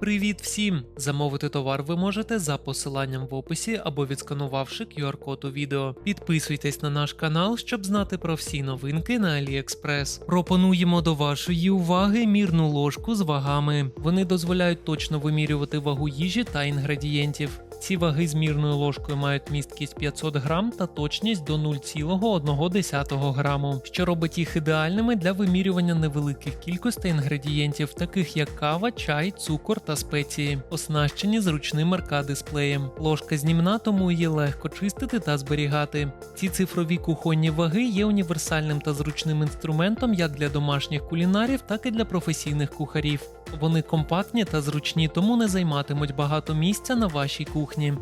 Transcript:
Привіт всім! Замовити товар ви можете за посиланням в описі або відсканувавши QR-код у відео. Підписуйтесь на наш канал, щоб знати про всі новинки на AliExpress. Пропонуємо до вашої уваги мірну ложку з вагами. Вони дозволяють точно вимірювати вагу їжі та інгредієнтів. Ці ваги з мірною ложкою мають місткість 500 грам та точність до 0,1 граму, що робить їх ідеальними для вимірювання невеликих кількостей інгредієнтів, таких як кава, чай, цукор та спеції, оснащені зручним РК-дисплеєм. Ложка знімна, тому її легко чистити та зберігати. Ці цифрові кухонні ваги є універсальним та зручним інструментом як для домашніх кулінарів, так і для професійних кухарів. Вони компактні та зручні, тому не займатимуть багато місця на вашій кухні.